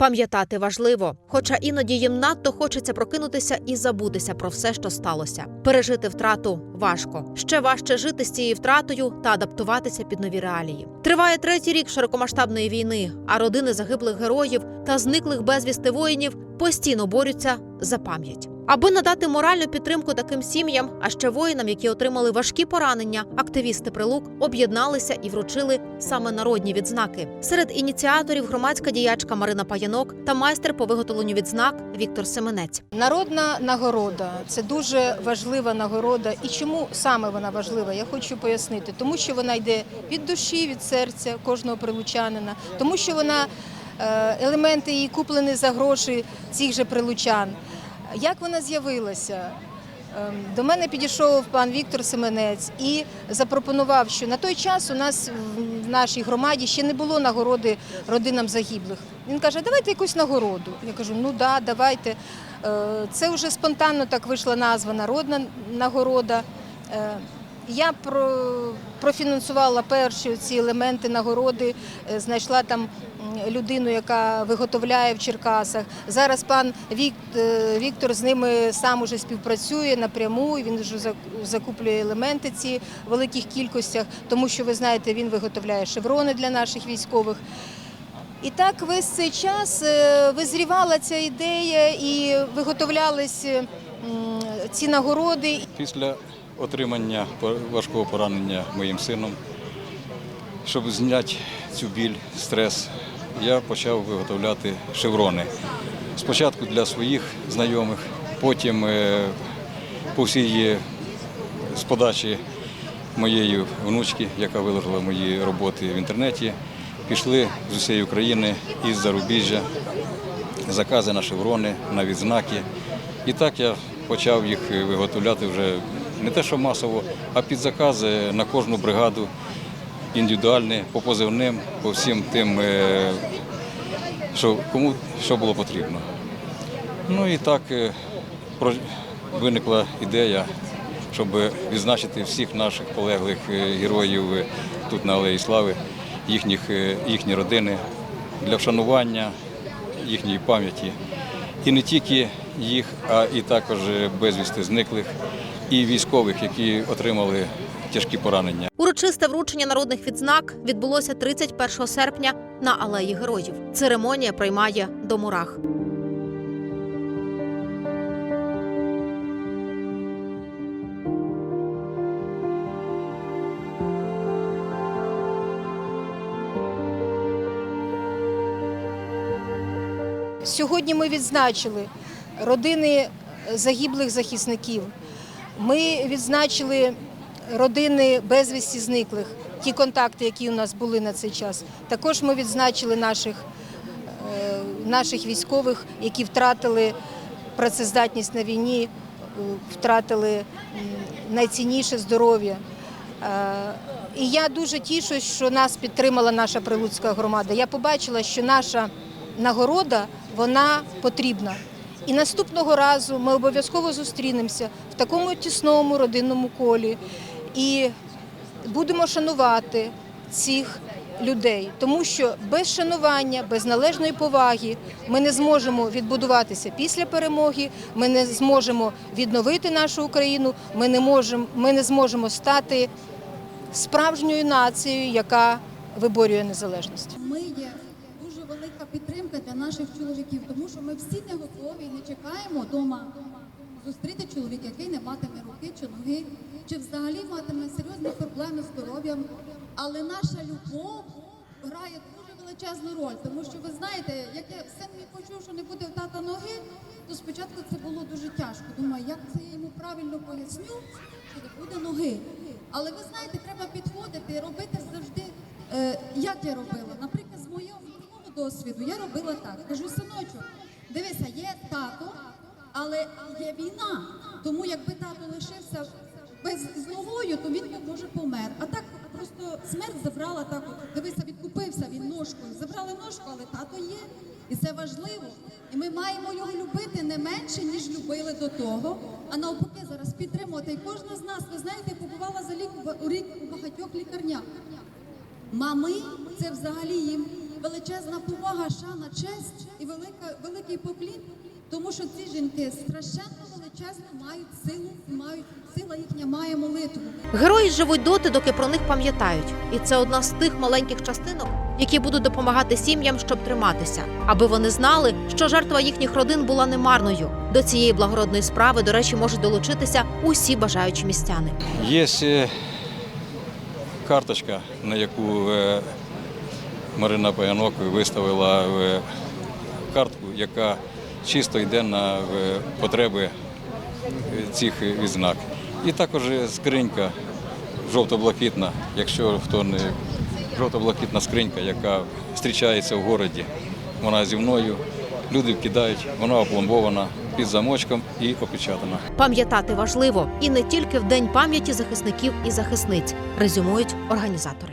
Пам'ятати важливо, хоча іноді їм надто хочеться прокинутися і забутися про все, що сталося. Пережити втрату важко. Ще важче жити з цією втратою та адаптуватися під нові реалії. Триває третій рік широкомасштабної війни, а родини загиблих героїв та зниклих безвісти воїнів постійно борються за пам'ять. Аби надати моральну підтримку таким сім'ям, а ще воїнам, які отримали важкі поранення, активісти прилук об'єдналися і вручили саме народні відзнаки. Серед ініціаторів громадська діячка Марина Паянок та майстер по виготовленню відзнак Віктор Семенець. Народна нагорода це дуже важлива нагорода. І чому саме вона важлива? Я хочу пояснити, тому що вона йде від душі, від серця кожного прилучанина, тому що вона е, елементи її куплені за гроші цих же прилучан. Як вона з'явилася? Ем, До мене підійшов пан Віктор Семенець і запропонував, що на той час у нас в нашій громаді ще не було нагороди родинам загиблих. Він каже, давайте якусь нагороду. Я кажу, ну да, давайте. Е, Це вже спонтанно так вийшла назва Народна нагорода. Я про- профінансувала перші ці елементи нагороди, е, знайшла там людину, яка виготовляє в Черкасах. Зараз пан е, Віктор з ними сам уже співпрацює напряму. Він вже закуплює елементи ці в великих кількостях, тому що ви знаєте, він виготовляє шеврони для наших військових. І так весь цей час е, визрівала ця ідея і виготовлялись ці нагороди. Після отримання важкого поранення моїм сином, щоб зняти цю біль, стрес, я почав виготовляти шеврони. Спочатку для своїх знайомих, потім е, по всій з подачі моєї внучки, яка виложила мої роботи в інтернеті, пішли з усієї України із зарубіжжя закази на шеврони, на відзнаки. І так я почав їх виготовляти вже не те, що масово, а під закази на кожну бригаду індивідуальні, по позивним, по всім тим, е, що кому що було потрібно. Ну і так е, виникла ідея, щоб відзначити всіх наших полеглих е, героїв тут на Алеї Слави, їхніх, їхні родини для вшанування їхньої пам'яті. І не тільки їх, а і також безвісти зниклих і військових, які отримали тяжкі поранення. Урочисте вручення народних відзнак відбулося 31 серпня на алеї героїв. Церемонія приймає до мурах. Сьогодні ми відзначили родини загиблих захисників. Ми відзначили родини безвісті зниклих, ті контакти, які у нас були на цей час. Також ми відзначили наших, е, наших військових, які втратили працездатність на війні, е, втратили найцінніше здоров'я. Е, І я дуже тішусь, що нас підтримала наша прилуцька громада. Я побачила, що наша нагорода вона потрібна. І наступного разу ми обов'язково зустрінемося в такому тісному родинному колі і будемо шанувати цих людей, тому що без шанування, без належної поваги ми не зможемо відбудуватися після перемоги, ми не зможемо відновити нашу Україну, ми не можемо, ми не зможемо стати справжньою нацією, яка виборює незалежність. Ми є дуже велика підтримка для наших чоловіків, тому що ми всі не готові, не чекаємо вдома зустріти чоловіка, який не матиме руки чи ноги, чи взагалі матиме серйозні проблеми з здоров'ям. Але наша любов грає дуже величезну роль, тому що ви знаєте, як я син мій почув, що не буде в тата ноги, то спочатку це було дуже тяжко. Думаю, як це я йому правильно поясню, що не буде ноги. Але ви знаєте, треба підходити, робити завжди, е, як я робила. Наприклад, з моєго, досвіду я робила так. Кажу, синочок, дивися, є тато, але є війна. Тому якби тато лишився без з ногою, то він може помер. А так просто смерть забрала так. От, дивися, відкупився він ножкою. Забрали ножку, але тато є. І це важливо. І ми маємо його любити не менше, ніж любили до того. А навпаки, зараз підтримувати. І кожна з нас, ви знаєте, побувала за лік у рік у багатьох лікарнях. Мами це взагалі їм величезна повага, шана, честь і велика, великий поклін, тому що ці жінки страшенно величезно мають силу, мають сила їхня має молитву. Герої живуть доти, доки про них пам'ятають, і це одна з тих маленьких частинок, які будуть допомагати сім'ям, щоб триматися, аби вони знали, що жертва їхніх родин була немарною. До цієї благородної справи, до речі, можуть долучитися усі бажаючі містяни. Є карточка, на яку е, Марина Паянок виставила е, картку, яка чисто йде на е, потреби цих відзнак. І також скринька жовто-блакитна, якщо хто не жовто-блакитна скринька, яка зустрічається в городі. Вона зі мною. Люди вкидають, вона опломбована під замочком і опечатана. Пам'ятати важливо і не тільки в день пам'яті захисників і захисниць, резюмують організатори.